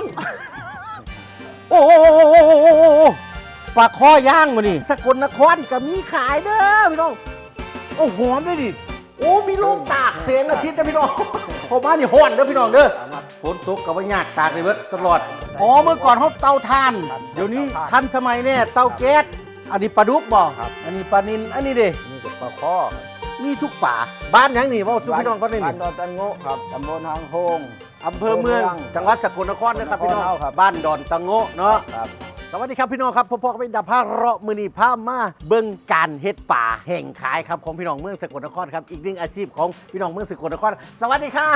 องโอ้ปลาคอย่างมานี่สกลนครก็มีขายเด้อพี่น้อง โอ้หอมด้วยดิ โอ้มีลูกตากเสียงอาทิตย์นะพี่น้องผมว่านนี่ห้อนเด้อพี่น้องเด้อ ฝนตกกับว่ายากตากเลยเบิดตลอด อ๋อเมื่อก่อนเขาเตาถ่าน เดี๋ยวนี้ถ่านทันสมัยเนี่ยเตาแก๊ส อันนี้ปลาดุกบ่อันนี้ปลานินอันนี้เด้นี่ก็ปลาข้อมีทุกป่าบ้านหยังนี่ว่าสุพี่น้องเขาได้บ้านี่ นดอนตันโงะครับตำบลหางโฮง อำเภอเมืองอำเภอเมืองจังหวัดสกลนครนะครับพี่น้องสกลนครครับบ้านดอนตะโงะเนาะครับสวัสดีครับพี่น้องครับพ่อพ่อเป็นดาภาเราะมือนีผ้ามาเบิ้งการเฮ็ดป่าแห่งขายครับของพี่น้องเมืองสกลนครครับอีกหนึ่งอาชีพของพี่น้องเมืองสกลนคร สวัสดีครั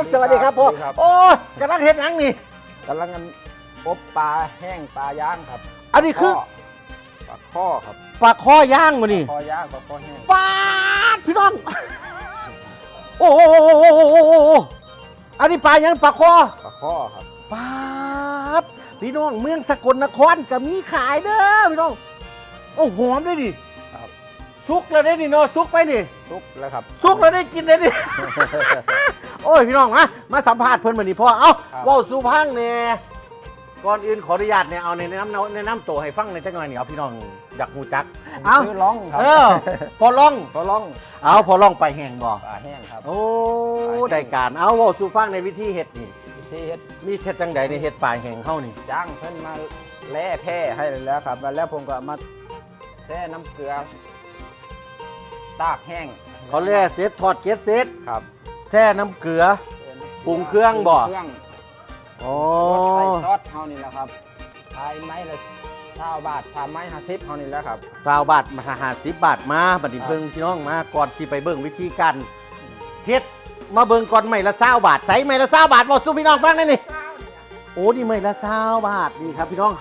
บ สวัสดีครับพ่อสวัสดีครับโอ้ยกำลังเฮ็ดหยังนี่กำลังกันอบปลาแห้งปลาย่างครับ อันนี้คือปลาข้อครับปลาคอย่างมานี่ข้อย่างปลาข้อแห้งปาดพี่น้องโอ้โห อันนี้ปลาหยังปลาคอปลาข้อครับปาดพี่น้องเมืองสกลนครก็มีขายเด้อพี่น้องโอ้หอมด้วยดิครับซุกแล้วได้ดิเนาะซุกไปนี่ทุกแล้วครับซุกแล้วได้กินเลยดิ โอ้ยพี่น้องมามาสัมภาษณ์เพิ่นมานี่พ่อเอ้าครับ เว้าสู่พังเนี่ย ก่อนอื่นขออนุญาตเนี่ยเอาในแนะนำแนะนำตัวให้ฟังในอยจังหน่อยนี่เอาพี่น้องอยากหูจัก เอ้าชื่อล่องครับเออพอล่องพอล่องเอาพอล่องไปแห่งบ่ปลาแห้งครับ โอ้ได้การเอาเว้าสู่ฟังในวิธีเฮ็ดนี่ ที่เฮ็ดมีเฮ็ดจังใดในเฮ็ดป่าแห่งเฮานี่จ้างเพิ่นมาแล่แพร่ให้แล้วครับแล้วผมก็มาแช่น้ำเกลือ ตากแห้งเขาแล่เสร็จทอดเกล็ดเสร็จครับแช่น้ำเกลือ ปรุงเครื่องบ่ ปรุงเครื่อง อ๋อใส่ซอสเท่านี้แหละครับขายไม้ละเก้าบาทสามไม้ห้าสิบเท่านี้แหล้วครับสาวบาทมาหาสิบบาทมาบัดนี้เบิ่งพี่น้องมาก่อนสิไปเบิ่งวิธีการเฮ็ดมาเบิ่งก่อนใหม่ละสาวบาทใส่ใหม่ละสาวบาทบอกสู้พี่น้องฟังได้นี่โอ้นี่ใหม่ละสาวบาทนี่ครับพี่น้อง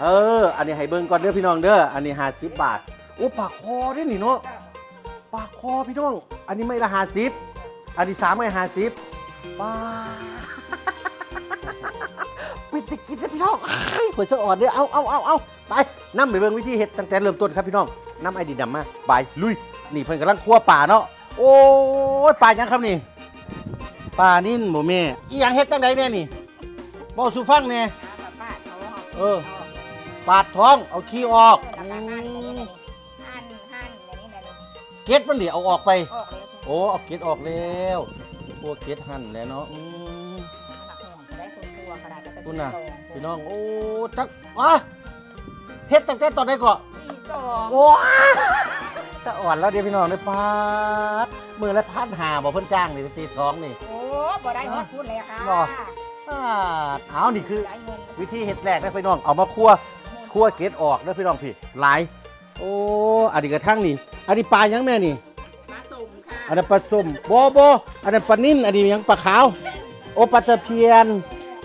เออ อันนี้ให้เบิ่งก่อนเด้อพี่น้องเด้ออันนี้ห้าสิบบาทโอ้ปากคอเด้อนี่เนาะปากคอพี่น้อง อันนี้ไม่ละห้าสิบอันนี้สามไม่ห้าสิบป้าเป็น ตะกินนะพี่น้องไอ้ขวยสะอ่อนเด้อเอาเอาเอาเอาไปนำไปเบิ่งวิธีเฮ็ดตั้งแต่เริ่มต้นครับพี่น้องนำไอดีดำมาไปลุยนี่เพิ่นกำลังคั่วป่าเนาะโอ้ยป่าหยังครับนี่ป่านิ่นหมูแม่อีหยังเฮ็ดจังไดแน่นี่บ่สู่ฟังแน่เออปาดท้องเอาขี้ออกเก็ดมันดิเอาออกไป โอ้เอาเก็ดออกแล้วพวกเก็ดหั่นแล้วเนาะอื คุณน่ะพี่น้องโอ้จักอะเฮ็ดตั้งแต่ตอนไหนก่อนโอ้สะอ่อนแล้วเดี๋ยวพี่น้องได้ปาดมือละพันหาบอกเพิ่นจ้างนี่ตีสองนี่ โอ้บ่ได้ฮอดพูดเลยค่ะหรอปาดเอานี่คือได้เงินวิธีเฮ็ดแรกนะพี่น้องเอามาคั่วคั่วเกล็ดออกนะพี่น้องพี่หลาย โอ้อันนี้กระทั่งนี่อันนี้ปลาหยังแม่นี่ มาส่งค่ะอันนั้นปลาส้มโบโบอันนั้นปลานิ่นอันนี้หยังปลาขาว โอปลาตะเพียน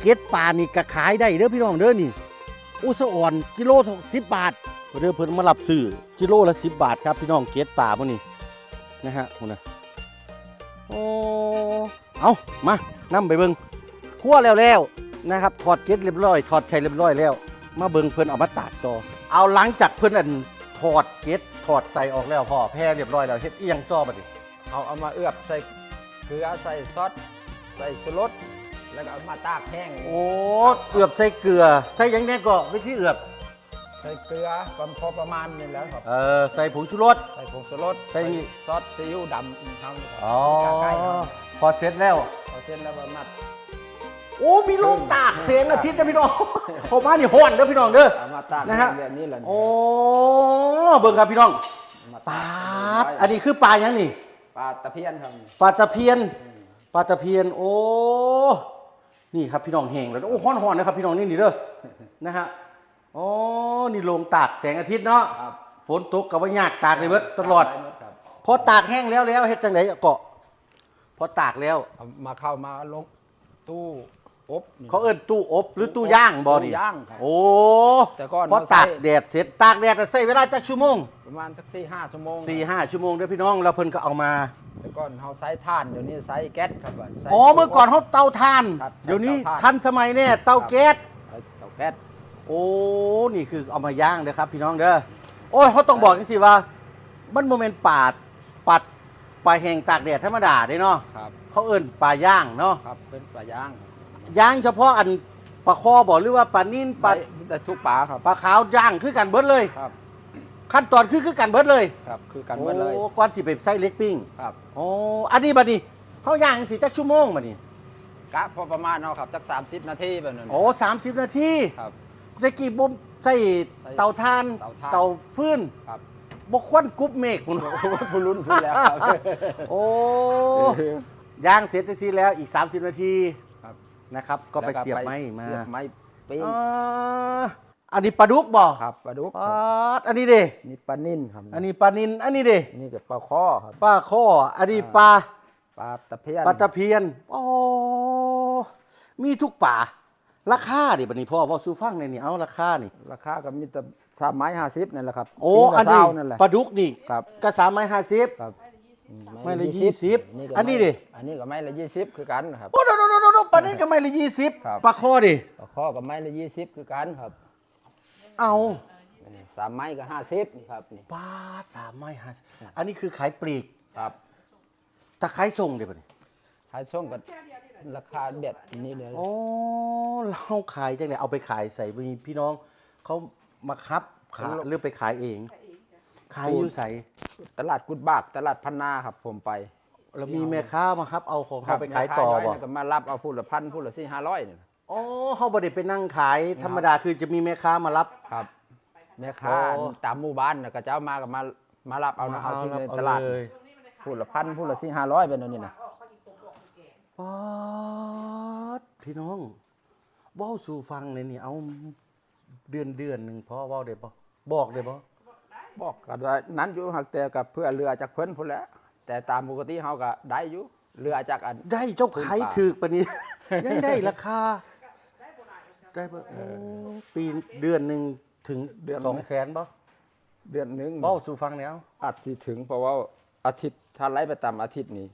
เก็ดปลานี่ก็ขายได้เด้อพี่น้องเด้อนี่อุสอ่อนกิโลสิบบาทเด้อเพิ่นมารับซื้อกิโลละสิบบาทครับพี่น้องเก็ดปลาพวกนี้นะฮะคุณนะโอ้เอามานํไปเบิ่งคั่วแล้วแล้วนะครับถอดเก็ดเรียบร้อยถอดใช้เรียบร้อยแล้ว มาเบิ่งเพิ่นเอามาตากต่อเอาหลังจากเพิ่นอันถอดเก็ดถอดใส่ออกแล้วพ่อแพร่เรียบร้อยแล้วเฮ็ดอียงต่อบัดนี้เอาเอามาเอือบใส่เกลือใส่ซอสใส่ชูรส แล้วก็เอามาตากแห้งโอ้เอือบใส่เกลือ ใส่หยังแน่ก็วิธีเอือบ ใส่เกลือประพอประมาณนี่แหล้วครับ เออใส่ผงชูรส ใส่ผงชูรสใส่ ซอสซีอิ๊วดำอีกครั้งหนึ่งครับอ๋อ ใกล้ๆครับพอเสร็จแล้ว เอาเส้นแล้วมามัด โอ้ มีลูกตากเสียงอาทิตย์นะพี่น้อง ผมว่านี่ห้อนเด้อพี่น้องเด้อเอามาตากนะฮะแบบนี้แหละ โอ้เบิ่งครับพี่น้องมาปตาากดอันนี้คือปลาหยังนี่ ปลาตะเพียนครับปลาตะเพียน ปลาตะเพียน โอ้ นี่ครับพี่น้องแห้งแล้วโอ้ห้อนๆนะครับพี่น้องนี่นี่เด้อนะฮะอ๋อนี่โรงตากแสงอาทิตย์เนาะครับฝนตกกับว่ายากตากเลยเบิดตลอดได้หมครับพอตากแห้งแล้วแล้วเฮ็ดจังไดเกาะพอตากแล้วเอามาเข้ามาลงตู้ อบนี่ เขาเอิ้นตู้อบหรือตู้ย่างบ่นี่ตู้ย่างครับโอ้แต่ก่อนพอตากเราใส่แดดเสร็จตากแดดน่ะใช้เวลาจักชั่วโมงประมาณสักสี่ห้าชั่วโมง4 5ชั่วโมงเด้อพี่น้องแล้วเพิ่นก็เอามา แต่ก่อนเขาใช้ถ่านเดี๋ยวนี้ใช้แก๊สครับใช้ อ๋อเมื่อก่อนเขาเตาถ่าน ครับเดี๋ยวนี้เตาถ่าน ทันสมัยเนี่ยเตาแก๊สใช้เตาแก๊ส โอ้ นี่คือเอามาย่างเด้อครับ พี่น้องเด้อ โอ้ยเขาต้องบอกจังซี่ว่า มันบ่แม่นปาดปัดปลาแห้งตากแดดธรรมดาเด้เนาะ ครับ เขาเอิ้นปลาย่างเนาะ ครับเป็นปลาย่าง ย่างเฉพาะอันปลาคอบ่หรือว่าปลานิ่นปลาได้ได้ทุกปลาครับปลาขาวย่างคือกันเบิดเลย ครับ ขั้นตอนคือคือกันเบิดเลยครับ คือกันหมดเลยโอ้ก่อนสิไปใส่เล็กปิ้งครับโอ้อันนี้บัดนี้เฮาย่างสิจักชั่วโมงบัดนี้กะพอประมาณเนาะครับสัก30นาทีแบบนั้นโอ้30นาทีครับตะกี้บ่มใส่เตาถ่านเตาถ่านเตาฟืนครับบ่ควันกรุ๊บเมฆพุ่นผู้ลุ้นพูดแล้วครับโอ้ย่างเสร็จซีแล้วอีก 30 นาทีครับ นะครับ ก็ไปเสียบไม้มาเสียบไม้ปิ้งอ่าอันนี้ปลาดุกบ่ครับปลาดุกปลาดอันนี้เด้นี่ปลานิ่นครับอันนี้ปลานินอันนี้เด้นี่ก็ปลาข้อครับปลาข้ออันนี้อ่าปลาปลาตะเพียนปลาตะเพียนโอ้มีทุกป่าราคาดิบัดนี้พ่อเว่าสู้ฟังในอยนี่เอาราคานี่ราคาก็มีแต่สามไม้ห้าสิบนั่นแหละครับโอ้ปิ้งละอันนี้เศร้านั่นแหละปลาดุกนี่ครับกระสามไม้ห้าสิบครับอืไม้ละยี่สิบก็อันนี้ดิอันนี้ก็ไม้ละยี่สิบคือกันครับโอ้โดโดโดโดโด ปลานินก็ไม่ละยี่สิบครับ ปลาข้อดิ ปลาข้อก็ไม้ละยี่สิบคือกันครับเอานี่สามไม้ก็ห้าสิบนี่ครับนี่ปลาสามไม้ห้าสิบอันนี้คือขายปลีกครับถ้าขายส่งเดี๋ยวบัดนี้ขายช่วงก็ราคาเด็ดนี่เลยโอ้เราขายจังเลยเอาไปขายใส่มีพี่น้องเขามาคับขาหรือไปขายเอง ขายอยู่ใส่ตลาดกุดบากตลาดพันนาครับผมไป แล้วมีแม่ค้ามาครับ เอาของเขาไปขายต่อแม่ค้บ่น้ยก็มารับเอาพูดละพันพูดละสี่ห้าร้อยนี่อ๋อเขาบ่ได้ไปนั่งขายธรรมดาคือจะมีแม่ค้ามารับ ครับแม่ค้าโอ้ ตามหมู่บ้านน่ะก็จะเอามากับมามารับเอานะเอาที่รับในเอตลาดเลยพูดละพันพูดละสี่ห้าร้อยเป็นอันนี่นะป๊าดพี่น้องเว้าสู่ฟังเลยนี่เอาเดือนเดือนหนึ่งพอเว้าได้บ่บอกได้บ่บอกกันว่านั้นอยู่หักแต่กับเพื่อเรือจากเพิ่นพุ่นแหล้ว แต่ตามปกติเฮาก็ได้อยู่เรือจากอัน ได้เจ้าขายพื้นป่าถูกปะนี้ ยังได้ราคา ได้บ่โอ้ปีเดือนหนึ่งถึงสองแสนบ่เดือนหนึงเว้าสู่ฟังแล้วอาจสิถึง เพราะว่าอาทิตย์ถ้าไล่ไปตามอาทิตย์นี้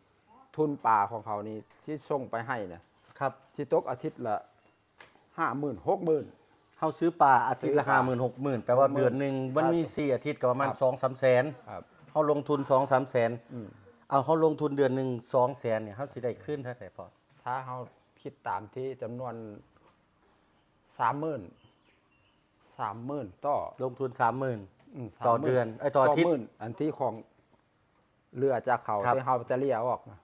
ทุนป่าของเขานี่ที่ส่งไปให้น่ะครับที่ตกอาทิตย์ละห้าหมื่นหกหมื่น เฮาซื้อปลาอาทิตย์ละซื้อปลาห้าหมื่นหกหมื่นแปลว่า60,000เดือนหนึ่งมันมีสี่อาทิตย์ก็ประมาณครับ สองสามแสนครับเขาลงทุนสองสามแสนอืม เอาเขาลงทุนเดือนหนึ่งสองแสนเนี่ยเขาสิได้ขึ้นเท่าไหร่พอถ้าเขาคิดตามที่จำนวนสามหมื่นสามหมื่นต่อลงทุนสามหมื่น มต่อ30,000เดือนไอ้ต่ออาทิตย์หมื่นอันที่ของเรือจากเขาครับ ที่เขาจะเรียกออกนะ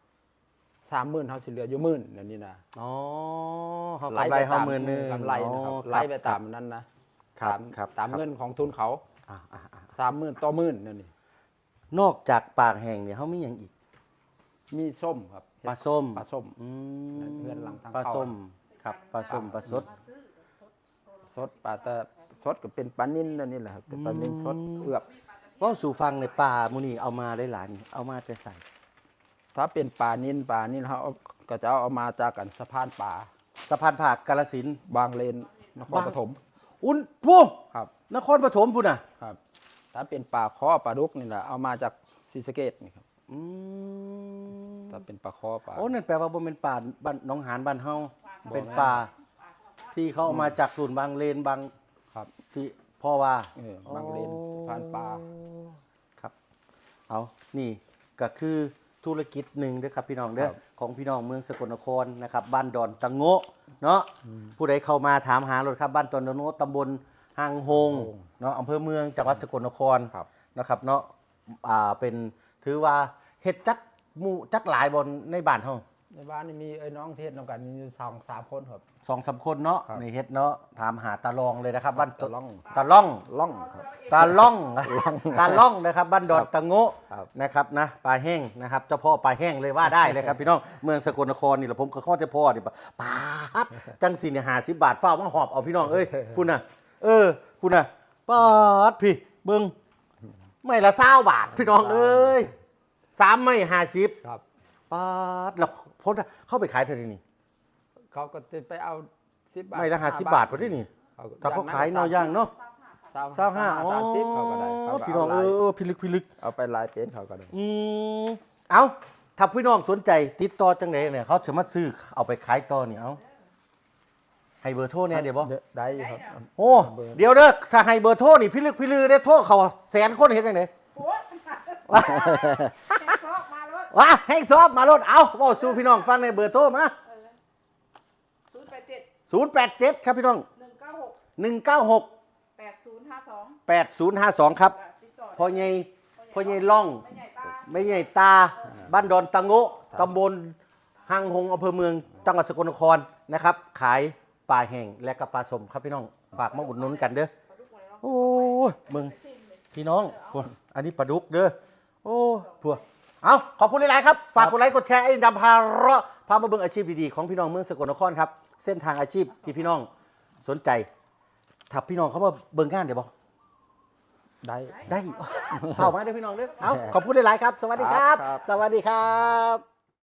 สามหมื่นเขาสิเหลืออยู่หมื่นนั่นนี่นะอ๋อเขากำไรเขาหมื่นหนึ่งกำไรนะครับอ๋อไล่ไปตามนั้นนะครับตามครับตามครับเงินของทุนเขาอะอะอะสามหมื่นต่อหมื่นนั่นนี่ นอกจากปากแห้งเนี่ยเขามีอย่างอีก มีส้มครับปลาส้มปลาส้ม อืมเพื่อนหลังทางปลาเข้าส้มครับปลาส้มปลาสด สดปลาแต่สดก็เป็นปลานิ่นนั่นนี่แหละครับแต่ปลานิ่นสดอืม เอือบว่าสู่ฟังในปลามูนี่เอามาได้หลายนี่เอามาจะใส่ถ้าเป็นปลานิ่นปลานิ่นเขาเอาก็จะเอามาจากกันสะพานป่าสะพานผักกาลสินธุ์ บางเลนนครบาง ปฐมอุ้นผู้ครับนครปฐมพุ่นน่ะ ครับ ถ้าเป็นปลาข้อปลาดุกนี่แหละเอามาจากศรีสะเกดนี่ครับอืมถ้าเป็นปลาข้อปลา โอ้นั่นแปลว่าบ่เป็นป่าบ้านหน้องหานบ้านเฮาบ่เป็นแม่นป่าที่เขาเอามาจากส่วนบางเลนบางครับที่พ่อว่าเออบางเลนสะพานปลาครับ เอานี่ก็คือธุรกิจหนึ่งเด้อครับพี่น้องเด้อครับ ของพี่น้องเมืองสกลนครนะครับ บ้านดอนตะโงะเนาะผู้ใดเข้ามาถามหารถครับ บ้านดอนตะโงะตำบล หางโฮงเนาะอำเภอเมืองจังหวัดสกลนครครับ นะครับเนาะอ่าเป็นถือว่าเฮ็ดจักหมู่จักหลายบนในบ้านเฮาในบ้านนี่มีไอ้น้องเทศน้องกันมีอยู่สองสามคนครับ สองสามคนเนาะครับ ในเฮ็ดเนาะถามหาตาลองเลยนะครับบ้านตาล่องตาล่อง ล่องครับ ตาล่องตาล่องนะครับบ้านดอนครับตะโงะครับนะครับนะปลาแห้งนะครับ เจ้าพ่อปลาแห้งเลยว่าได้เลยครับ พี่น้องเมืองสกลนครนี่แหละผมก็ข้อเจ้าพ่อนี่ปะปาดจังสีเนี่ยหาสิบบาทเฝ้ามาหอบเอาพี่น้องเอ้ยคุณน่ะ เออคุณน่ะปาดพี่เบิ่งไม่ละเศร้าบาทพี่น้องเอ้ยสามไม่ห้าสิบครับปาดแล้วพดเข้าไปขายเท่าไหร่นี่เขาก็จะไปเอาสิบบาทไม่ละห้าสิบบาทพอดีนี่เขาก็ถ้าเขาขายเนอย่างเนาะเศร้าเศร้าห้าอ๋อสามสิบเขาก็ได้เขาก็พี่น้องเอาเอลายอเออพิลึกพิลึกเอาไปลายเป็นเขาก็ได้อืมเอาถ้าพี่น้องสนใจติดต่อจังไดเนี่ยเขาสามารถซื้อเอาไปขายต่อนี่เอา ให้เบอร์โทรเนี่ยเดี๋ยวบ่ได้อยู่ครับ โอ้เดี๋ยวเด้อถ้าให้เบอร์โทรนี่พิลึกพิลือได้โทรเขาแสนคนเห็นจังไดโอ้ยแห้งซอกมาแล้วว้าให้ซอบมาโลดเอาเว้าสู่พี่น้องฟังในเบอร์โทรมาศูนย์แปดเจ็ด087ครับพี่น้องหนึ่งเก้าหก196แปดศูนย์ห้าสอง8052ครับติดต่อพ่อใหญ่พ่อใหญ่ล่องไม่ใหญ่ตาไม่ใหญ่ตาบ้านดอนตะโงะตำบลหังหงอำเภอเมืองจังหวัดสกลนครนะครับ ขายป ลาแห้งและก็ปลาสมครับพี่น้องฝากมาอุดหนุนกันเด้อปลาดุกหมดเลยเนาะโอ้ยมึงพี่น้องพวกอันนี้ปลาดุกเด้อโอ้พวกเอาขอบคุณหลายๆครับ ฝากกดไลค์กดแชร์ไอ้ดำพาเราะพามาเบิ่งอาชีพดีๆของพี่น้องเมืองสกลนครครับ เส้นทางอาชีพที่พี่น้องสนใจถ้าพี่น้องเขามาเบิ่งงานเดี๋ยวบอกได้ได้เข้ามาเด้อพี่น้องเด้อเอาขอบคุณหลายๆครับ สวัสดีครับครับสวัสดีครับ